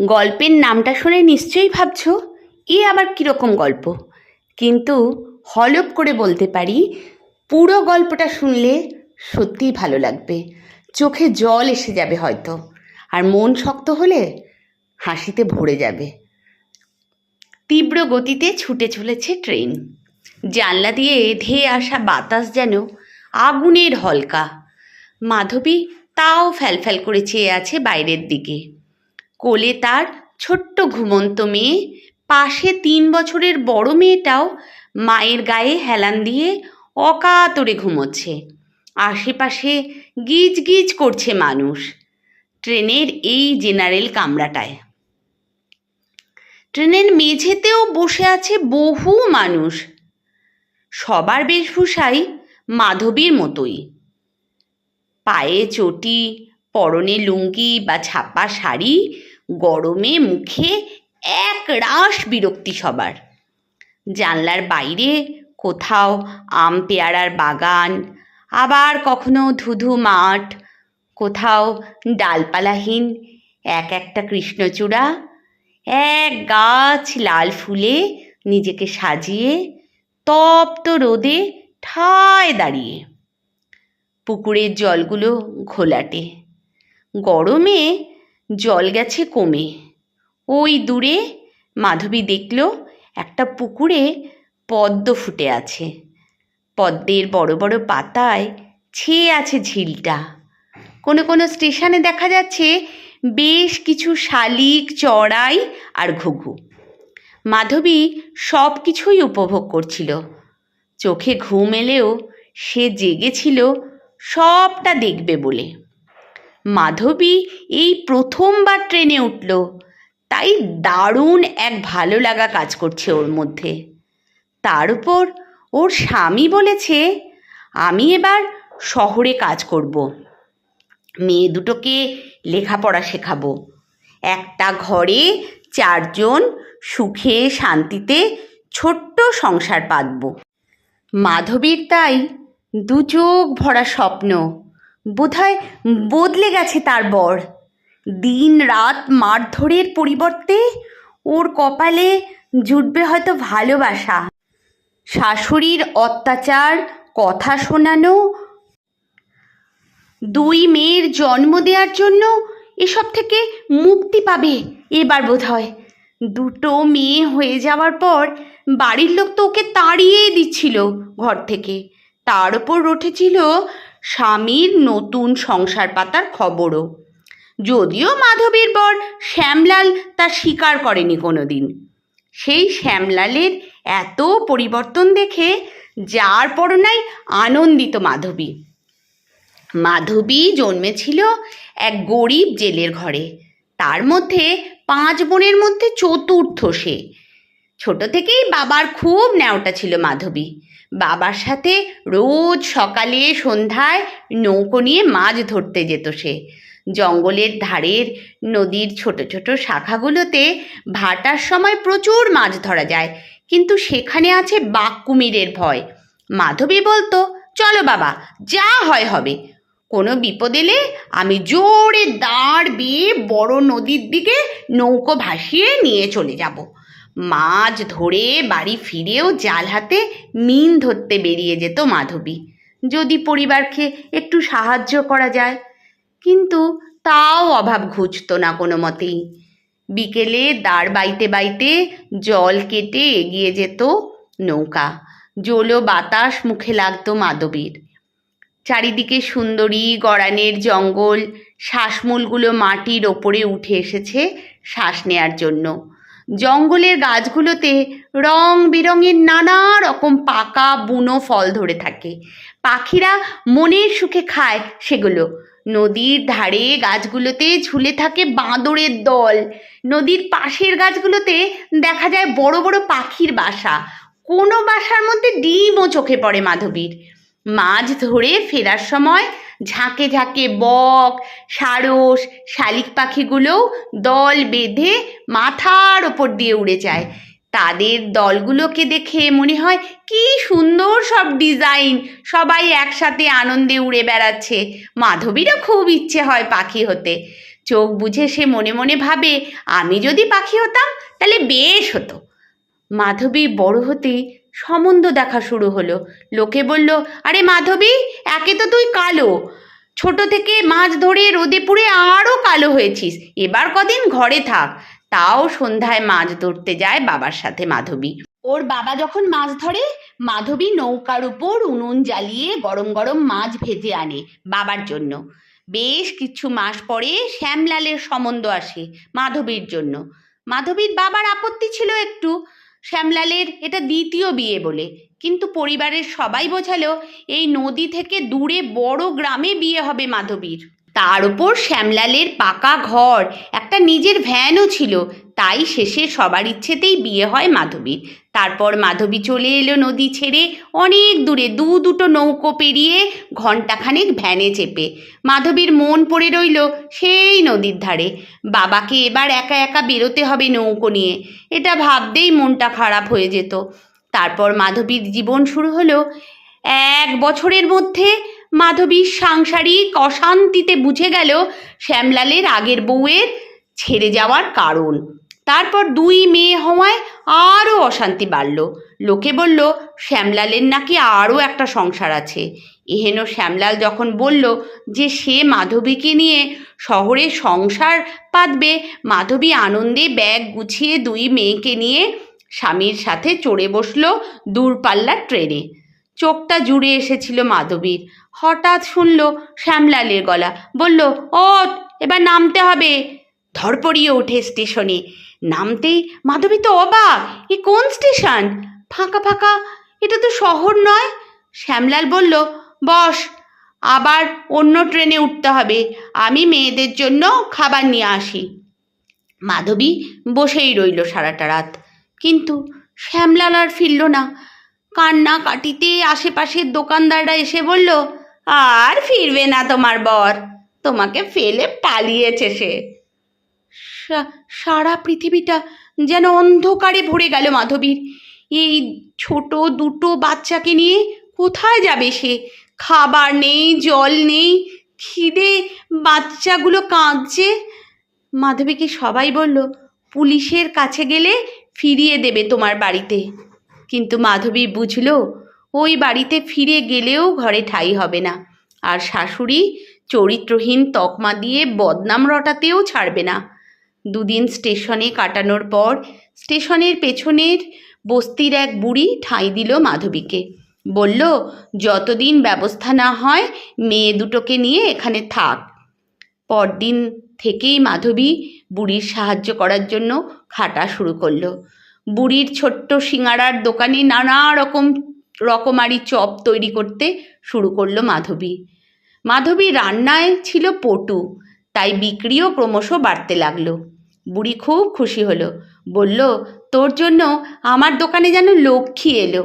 গল্পের নামটা শুনে নিশ্চয়ই ভাবছ? এ আবার কীরকম গল্প? কিন্তু হলপ করে বলতে পারি, পুরো গল্পটা শুনলে সত্যিই ভালো লাগবে। চোখে জল এসে যাবে হয়তো, আর মন শক্ত হলে হাসিতে ভরে যাবে। তীব্র গতিতে ছুটে চলেছে ট্রেন। জানলা দিয়ে ধেয়ে আসা বাতাস যেন আগুনের হলকা। মাধবী তাও ফ্যালফ্যাল করে চেয়ে আছে বাইরের দিকে। কোলে তার ছোট্ট ঘুমন্ত মেয়ে। পাশে তিন বছরের বড় মেয়েটাও মায়ের গায়ে হেলান দিয়ে অকাতরে ঘুমোচ্ছে। আশেপাশে গিজ গিজ করছে মানুষ। ট্রেনের এই জেনারেল কামরাটায়। ট্রেনের মেঝেতেও বসে আছে বহু মানুষ। সবার বেশভূষাই মাধবীর মতোই। পায়ে চটি, পরনে লুঙ্গি বা ছাপা শাড়ি গরমে মুখে এক রাশ বিরক্তি সবার। জানলার বাইরে কোথাও আম পেয়ারার বাগান, আবার কখনো ধুধু মাঠ, কোথাও ডালপালাহীন এক একটা কৃষ্ণচূড়া, এক গাছ লাল ফুলে নিজেকে সাজিয়ে তপ্ত রোদে ঠায় দাঁড়িয়ে। পুকুরের জলগুলো ঘোলাটে। গরমে জল গেছে কমে। ওই দূরে মাধবী দেখল একটা পুকুরে পদ্ম ফুটে আছে। পদ্মের বড় বড় পাতায় ছেয়ে আছে ঝিলটা। কোনো কোনো স্টেশনে দেখা যাচ্ছে বেশ কিছু শালিক, চড়াই আর ঘুঘু। মাধবী সব কিছুই উপভোগ করছিল। চোখে ঘুম এলেও সে জেগেছিল সবটা দেখবে বলে। মাধবী এই প্রথমবার ট্রেনে উঠল। তাই দারুণ এক ভালো লাগা কাজ করছে ওর মধ্যে। তার উপর ওর স্বামী বলেছে, আমি এবার শহরে কাজ করব। মেয়ে দুটোকে লেখাপড়া শেখাবো। একটা ঘরে চারজন সুখে শান্তিতে ছোট্ট সংসার পাতব। মাধবীর তাই দু চোখ ভরা স্বপ্ন বোধহয় বদলে গেছে তার বর। দিন রাত মারধরের পরিবর্তে ওর কপালে জুটবে হয়তো ভালোবাসা। শাশুড়ির অত্যাচার, কথা শোনানো, দুই মেয়ের জন্ম দেওয়ার জন্য এসব থেকে মুক্তি পাবে এবার বোধ হয় দুটো মেয়ে হয়ে যাওয়ার পর বাড়ির লোক তো ওকে তাড়িয়েই দিচ্ছিল ঘর থেকে। তার ওপর উঠেছিল স্বামীর নতুন সংসার পাতার খবরও। যদিও মাধবীর বর শ্যামলাল তা স্বীকার করেনি কোনো দিন সেই শ্যামলালের এত পরিবর্তন দেখে যার পরনাই আনন্দিত মাধবী। মাধবী জন্মেছিল এক গরিব জেলের ঘরে। তার মধ্যে পাঁচ বোনের মধ্যে চতুর্থ সে। ছোট থেকেই বাবার খুব ন্যাওটা ছিল মাধবী। বাবার সাথে রোজ সকালে সন্ধ্যায় নৌকো নিয়ে মাছ ধরতে যেত সে। জঙ্গলের ধারের নদীর ছোট ছোট শাখাগুলোতে ভাটার সময় প্রচুর মাছ ধরা যায়, কিন্তু সেখানে আছে বাঘ কুমিরের ভয়। মাধবী বলতো, চলো বাবা, যা হয় হবে। কোনো বিপদ এলে আমি জোরে দাঁড় বেয়ে বড় নদীর দিকে নৌকো ভাসিয়ে নিয়ে চলে যাব। মাছ ধরে বাড়ি ফিরেও জাল হাতে মিন ধরতে বেরিয়ে যেত মাধবী। যদি পরিবারকে একটু সাহায্য করা যায়। কিন্তু তাও অভাব ঘুচত না কোনো মতেই। বিকেলে দাঁড় বাইতে বাইতে জল কেটে এগিয়ে যেত নৌকা। জলো বাতাস মুখে লাগতো মাধবীর। চারিদিকে সুন্দরী গড়ানের জঙ্গল, শ্বাসমূলগুলো মাটির ওপরে উঠে এসেছে শ্বাস নেয়ার জন্য। জঙ্গলের গাছগুলোতে রং বেরঙের নানা রকম পাকা বুনো ফল ধরে থাকে। পাখিরা মনের সুখে খায় সেগুলো। নদীর ধারে গাছগুলোতে ঝুলে থাকে বাঁদরের দল। নদীর পাশের গাছগুলোতে দেখা যায় বড় বড় পাখির বাসা। কোনো বাসার মধ্যে ডিমও চোখে পড়ে মাধবীর। মাছ ধরে ফেরার সময় ঝাঁকে ঝাঁকে বক, সারস, শালিক পাখিগুলোও দল বেঁধে মাথার ওপর দিয়ে উড়ে যায়। তাদের দলগুলোকে দেখে মনে হয় কি সুন্দর সব ডিজাইন, সবাই একসাথে আনন্দে উড়ে বেড়াচ্ছে। মাধবীরও খুব ইচ্ছে হয় পাখি হতে। চোখ বুঝে সে মনে মনে ভাবে, আমি যদি পাখি হতাম, তাহলে বেশ হতো। মাধবী বড় হতেই সম্বন্ধ দেখা শুরু হলো। লোকে বলল, আরে মাধবী, একে তো তুই কালো। ছোট থেকে মাছ ধরে রোদে পুড়ে আরও কালো হয়েছিস। এবার কদিন ঘরে থাক। তাও সন্ধ্যায় মাছ ধরতে যায় বাবার সাথে মাধবী। ওর বাবা যখন মাছ ধরে, মাধবী নৌকার উপর উনুন জ্বালিয়ে গরম গরম মাছ ভেজে আনে বাবার জন্য। বেশ কিছু মাস পরে শ্যামলালের সম্বন্ধ আসে মাধবীর জন্য। মাধবীর বাবার আপত্তি ছিল একটু। শ্যামলালের এটা দ্বিতীয় বিয়ে বলে। কিন্তু পরিবারের সবাই বোঝালো, এই নদী থেকে দূরে বড় গ্রামে বিয়ে হবে মাধবীর। তার উপর শ্যামলালের পাকা ঘর, একটা নিজের ভ্যানও ছিল। তাই শেষে সবার ইচ্ছেতেই বিয়ে হয় মাধবীর। তারপর মাধবী চলে এলো নদী ছেড়ে, অনেক দূরে দু দুটো নৌকো পেরিয়ে ঘণ্টাখানেক ভ্যানে চেপে। মাধবীর মন পড়ে রইল সেই নদীর ধারে। বাবাকে এবার একা একা বেরোতে হবে নৌকো নিয়ে। এটা ভাবতেই মনটা খারাপ হয়ে যেত। তারপর মাধবীর জীবন শুরু হলো এক বছরের মধ্যে। মাধবীর সাংসারিক অশান্তিতে বুঝে গেল শ্যামলালের আগের বউয়ের ছেড়ে যাওয়ার কারণ। তারপর দুই মেয়ে হওয়ায় আরও অশান্তি বাড়ল। লোকে বলল, শ্যামলালের নাকি আরও একটা সংসার আছে। এহেন শ্যামলাল যখন বলল যে সে মাধবীকে নিয়ে শহরে সংসার পাতবে, মাধবী আনন্দে ব্যাগ গুছিয়ে দুই মেয়েকে নিয়ে স্বামীর সাথে চড়ে বসল দূরপাল্লার ট্রেনে। চোখটা জুড়ে এসেছিল মাধবীর। হঠাৎ শুনল শ্যামলালের গলা, বলল ও এবার নামতে হবে। ধরপড়িয়ে ওঠে স্টেশনে। নামতেই মাধবী তো অবাক। এ কোন স্টেশন? ফাঁকা ফাঁকা? এটা তো শহর নয়। শ্যামলাল বলল, বস, আবার অন্য ট্রেনে উঠতে হবে। আমি মেয়েদের জন্য খাবার নিয়ে আসি। মাধবী বসেই রইল সারাটা রাত। কিন্তু শ্যামলাল আর ফিরল না। কান্না কাটিতে আশেপাশের দোকানদাররা এসে বলল, আর ফিরবে না তোমার বর। তোমাকে ফেলে পালিয়েছে সে সা- সারা পৃথিবীটা যেন অন্ধকারে ভরে গেল মাধবীর। এই ছোট দুটো বাচ্চাকে নিয়ে কোথায় যাবে সে? খাবার নেই, জল নেই, খিদে, বাচ্চাগুলো কাঁদছে। মাধবীকে সবাই বলল, পুলিশের কাছে গেলে ফিরিয়ে দেবে তোমার বাড়িতে। কিন্তু মাধবী বুঝল, ওই বাড়িতে ফিরে গেলেও ঘরে ঠাঁই হবে না। আর শাশুড়ি চরিত্রহীন তকমা দিয়ে বদনাম রটাতেও ছাড়বে না। দুদিন স্টেশনে কাটানোর পর স্টেশনের পেছনের বস্তির এক বুড়ি ঠাঁই দিল মাধবীকে। বলল, যতদিন ব্যবস্থা না হয়, মেয়ে দুটোকে নিয়ে এখানে থাক। পরদিন থেকেই মাধবী বুড়ির সাহায্য করার জন্য খাটা শুরু করল। বুড়ির ছোট্ট সিঙাড়ার দোকানে নানা রকম রকমারি চপ তৈরি করতে শুরু করল মাধবী। মাধবী রান্নায় ছিল পটু, তাই বিক্রিও ক্রমশ বাড়তে লাগল। বুড়ি খুব খুশি হলো। বলল, তোর জন্য আমার দোকানে যেন লক্ষ্মী এলো।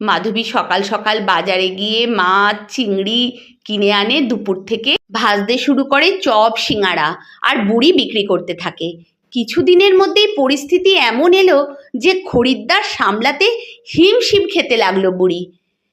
মাধবী সকাল সকাল বাজারে গিয়ে মাছ, চিংড়ি কিনে আনে দুপুর থেকে। ভাজতে শুরু করে চপ, সিঙাড়া আর বুড়ি বিক্রি করতে থাকে। কিছুদিনের মধ্যেই পরিস্থিতি এমন এলো যে খরিদ্দার সামলাতে হিমশিম খেতে লাগল বুড়ি।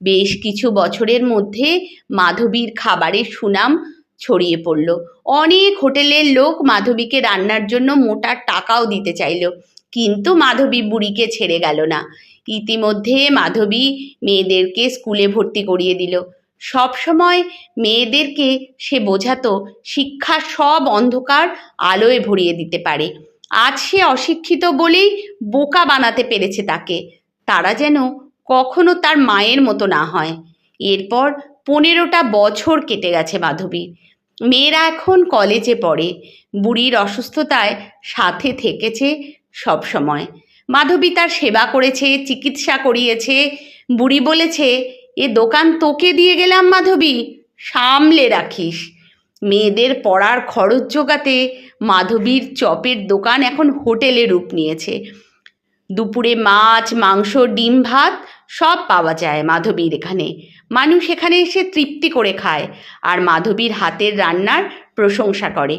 বেশ কিছু বছরের মধ্যে মাধবীর খাবারের সুনাম ছড়িয়ে পড়ল। অনেক হোটেলের লোক মাধবীকে রান্নার জন্য মোটা টাকাও দিতে চাইল। কিন্তু মাধবী বুড়িকে ছেড়ে গেল না। ইতিমধ্যে মাধবী মেয়েদেরকে স্কুলে ভর্তি করিয়ে দিল। সব সময় মেয়েদেরকে সে বোঝাতো শিক্ষা সব অন্ধকার আলোয় ভরিয়ে দিতে পারে। আজ সে অশিক্ষিত বলেই বোকা বানাতে পেরেছে তাকে। তারা যেন কখনো তার মায়ের মতো না হয়। এরপর পনেরোটা বছর কেটে গেছে মাধবীর মেয়েরা এখন কলেজে পড়ে। বুড়ির অসুস্থতায় সাথে থেকেছে সব সময়। মাধবী তার সেবা করেছে, চিকিৎসা করিয়েছে। বুড়ি বলেছে, এ দোকান তোকে দিয়ে গেলাম মাধবী, সামলে রাখিস। মেয়েদের পড়ার খরচ জোগাতে মাধবীর চপের দোকান এখন হোটেলে রূপ নিয়েছে। দুপুরে মাছ, মাংস, ডিম, ভাত সব পাওয়া যায় মাধবীর এখানে। মানুষ এখানে এসে তৃপ্তি করে খায় আর মাধবীর হাতের রান্নার প্রশংসা করে।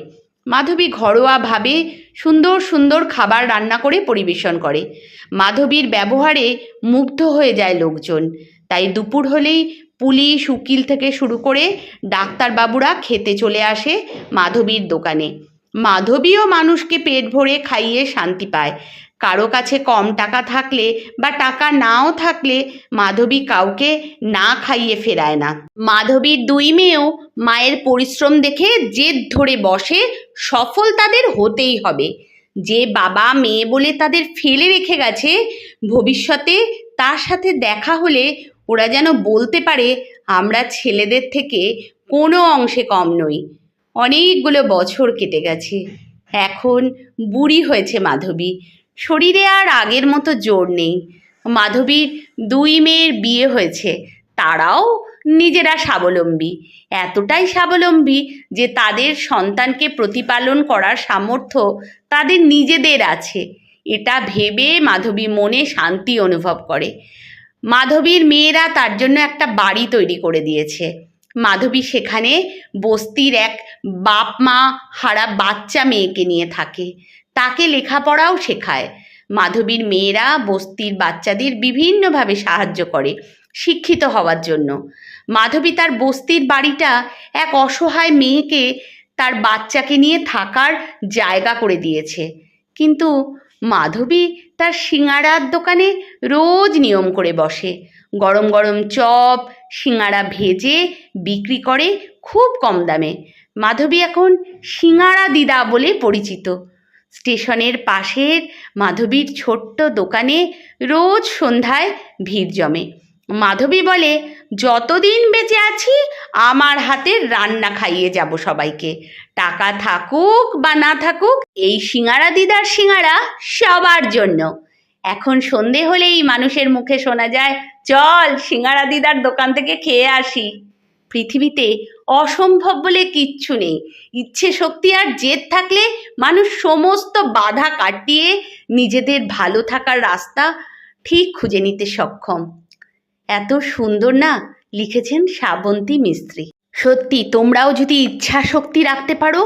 মাধবী ঘরোয়াভাবে সুন্দর সুন্দর খাবার রান্না করে পরিবেশন করে। মাধবীর ব্যবহারে মুগ্ধ হয়ে যায় লোকজন। তাই দুপুর হলেই পুলিশ, উকিল থেকে শুরু করে ডাক্তারবাবুরা খেতে চলে আসে মাধবীর দোকানে। মাধবীও মানুষকে পেট ভরে খাইয়ে শান্তি পায়। কারও কাছে কম টাকা থাকলে বা টাকা নাও থাকলে মাধবী কাউকে না খাইয়ে ফেরায় না। মাধবীর দুই মেয়েও মায়ের পরিশ্রম দেখে জেদ ধরে বসে, সফল তাদের হতেই হবে। যে বাবা মেয়ে বলে তাদের ফেলে রেখে গেছে, ভবিষ্যতে তার সাথে দেখা হলে ওরা যেন বলতে পারে, আমরা ছেলেদের থেকে কোনো অংশে কম নই। অনেকগুলো বছর কেটে গেছে। এখন বুড়ি হয়েছে মাধবী। শরীরে আর আগের মতো জোর নেই। মাধবীর দুই মেয়ের বিয়ে হয়েছে, তারাও নিজেরা স্বাবলম্বী। এতটাই স্বাবলম্বী যে তাদের সন্তানকে প্রতিপালন করার সামর্থ্য তাদের নিজেদের আছে। এটা ভেবে মাধবী মনে শান্তি অনুভব করে। মাধবীর মেয়েরা তার জন্য একটা বাড়ি তৈরি করে দিয়েছে। মাধবী সেখানে বস্তির এক বাপ মা হারা বাচ্চা মেয়েকে নিয়ে থাকে। তাকে লেখাপড়াও শেখায়। মাধবীর মেয়েরা, বস্তির বাচ্চাদের বিভিন্নভাবে সাহায্য করে, শিক্ষিত হওয়ার জন্য। মাধবী তার বস্তির বাড়িটা এক অসহায় মেয়েকে তার বাচ্চাকে নিয়ে থাকার জায়গা করে দিয়েছে। কিন্তু মাধবী তার সিঙাড়ার দোকানে রোজ নিয়ম করে বসে। গরম গরম চপ, সিঙাড়া ভেজে বিক্রি করে খুব কম দামে। মাধবী এখন সিঙাড়া দিদা বলে পরিচিত। স্টেশনের পাশের মাধবীর ছোট্ট দোকানে রোজ সন্ধ্যায় ভিড় জমে। মাধবী বলে, যতদিন বেঁচে আছি, আমার হাতের রান্না খাইয়ে যাব সবাইকে। টাকা থাকুক বা না থাকুক, এই সিঙাড়া দিদার সিঙাড়া সবার জন্য। এখন সন্ধে হলেই মানুষের মুখে শোনা যায়, চল সিঙাড়া দিদার দোকান থেকে খেয়ে আসি। পৃথিবীতে অসম্ভব বলে কিচ্ছু নেই। ইচ্ছে শক্তি আর জেদ থাকলে মানুষ সমস্ত বাধা কাটিয়ে নিজেদের ভালো থাকার রাস্তা ঠিক খুঁজে নিতে সক্ষম। এত সুন্দর না, লিখেছেন শ্রাবন্তী মিস্ত্রি। সত্যি, তোমরাও যদি ইচ্ছা শক্তি রাখতে পারো,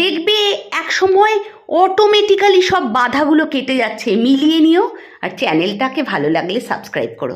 দেখবে এক সময় অটোমেটিক্যালি সব বাধাগুলো কেটে যাচ্ছে। মিলিয়ে নিও আর চ্যানেলটাকে ভালো লাগলে সাবস্ক্রাইব করো।